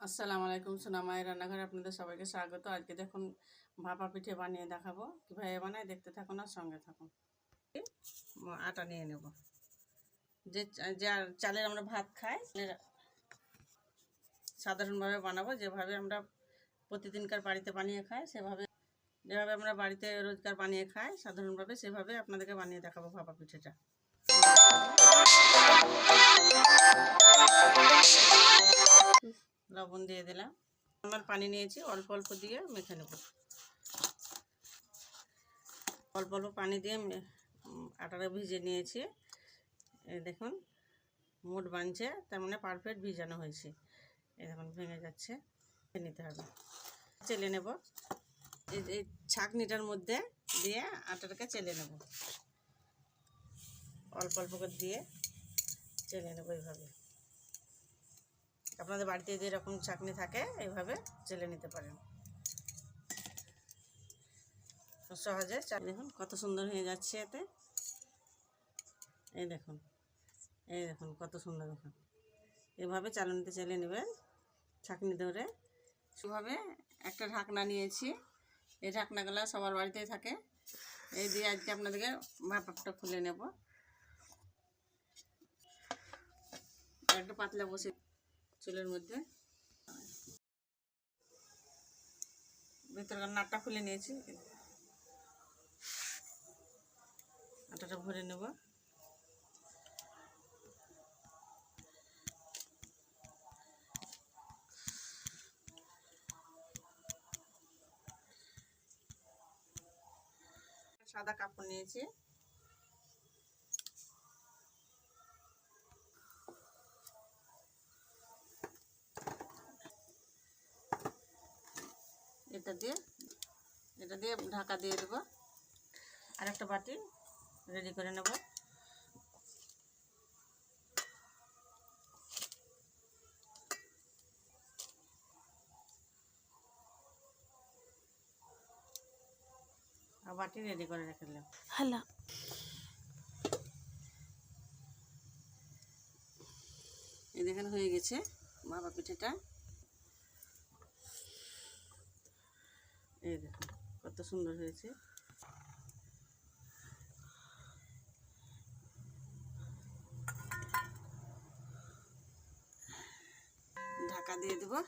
আসসালামু আলাইকুম সোনা মায়ের রান্নাঘরে আপনাদের সবাইকে স্বাগত। আজকে দেখুন ভাপা পিঠে বানিয়ে দেখাবো। কীভাবে বানায়? দেখতে থাকুন আর সঙ্গে থাকুন। আটা নিয়ে নেব। যে যার চালের আমরা ভাত খাই সাধারণভাবে বানাবো। যেভাবে আমরা প্রতিদিনকার বাড়িতে বানিয়ে খাই, সেভাবে, যেভাবে আমরা বাড়িতে রোজকার বানিয়ে খাই, সাধারণভাবে সেভাবে আপনাদেরকে বানিয়ে দেখাবো ভাপা পিঠেটা। লবণ দিয়ে দিলাম। আমার পানি নিয়েছি, অল্প অল্প দিয়ে মেখে নেব। অল্প অল্প পানি দিয়ে আটাটা ভিজে নিয়েছি। দেখুন মুড বানছে, তার মানে পারফেক্ট ভিজানো হয়েছে। এই দেখুন, ভেঙে যাচ্ছে। নিতে হবে। চেলে নেব। এই এই ছাঁকনিটার মধ্যে দিয়ে আটাটাকে চেলে নেব। অল্প অল্প করে দিয়ে চেলে নেব এইভাবে। আপনাদের বাড়িতে যেরকম চাটনি থাকে, এইভাবে চেলে নিতে পারেন। সহজে চা- দেখুন, কত সুন্দর হয়ে যাচ্ছে এতে। এই দেখুন এই দেখুন, কত সুন্দর দেখুন। এভাবে চালনিতে চেলে নেবেন ছাঁকনি ধরে। সেভাবে একটা ঢাকনা নিয়েছি, এই ঢাকনাগুলো সবার বাড়িতেই থাকে। এই দিয়ে আজকে আপনাদেরকে ভাপাপটা খুলে নেব। একটু পাতলা বসে চুলের মধ্যে। ভিতরকার নাটটা খুলে নিয়েছি। আটাটা ভরে নেব। সাদা কাপড় নিয়েছি। এটা দিয়ে এটা দিয়ে ঢাকা দিয়ে দেবো। আর একটা বাটি রেডি করে নেব। বাটি রেডি করে রেখে দিলাম। হ্যালো। এই দেখেন হয়ে গেছে মাবা পিঠেটা। এই দেখুন কত সুন্দর হয়েছে। ঢাকা দিয়ে দেবো।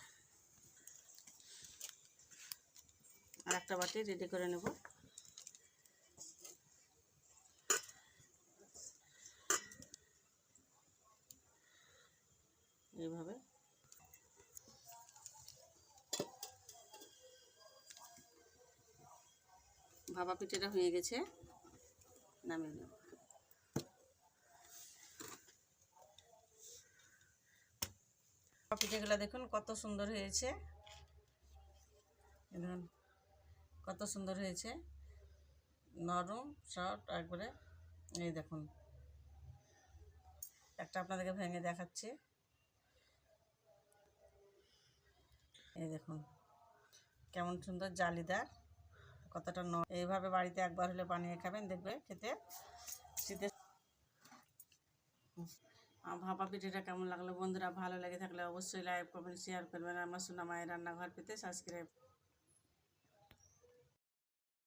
আর একটা বাটি রেডি করে নেব এইভাবে ভাপা পিঠেটা হয়ে গেছে, নামিয়ে নেব। পিঠেগুলো দেখুন কত সুন্দর হয়েছে। কত সুন্দর হয়েছে। নরম, সফট, একবারে এই দেখুন। একটা আপনাদেরকে ভেঙে দেখাচ্ছি। এই দেখুন, কেমন সুন্দর জালিদার। কতটা ন। এইভাবে বাড়িতে একবার হলে বানিয়ে খাবেন, দেখবে খেতে শীতে আর ভাপা পিঠেটা কেমন লাগল বন্ধুরা? ভালো লেগে থাকলে অবশ্যই লাইক কমেন্ট শেয়ার করবেন। আমার সোনা মায়ের রান্নাঘর পেতে সাবস্ক্রাইব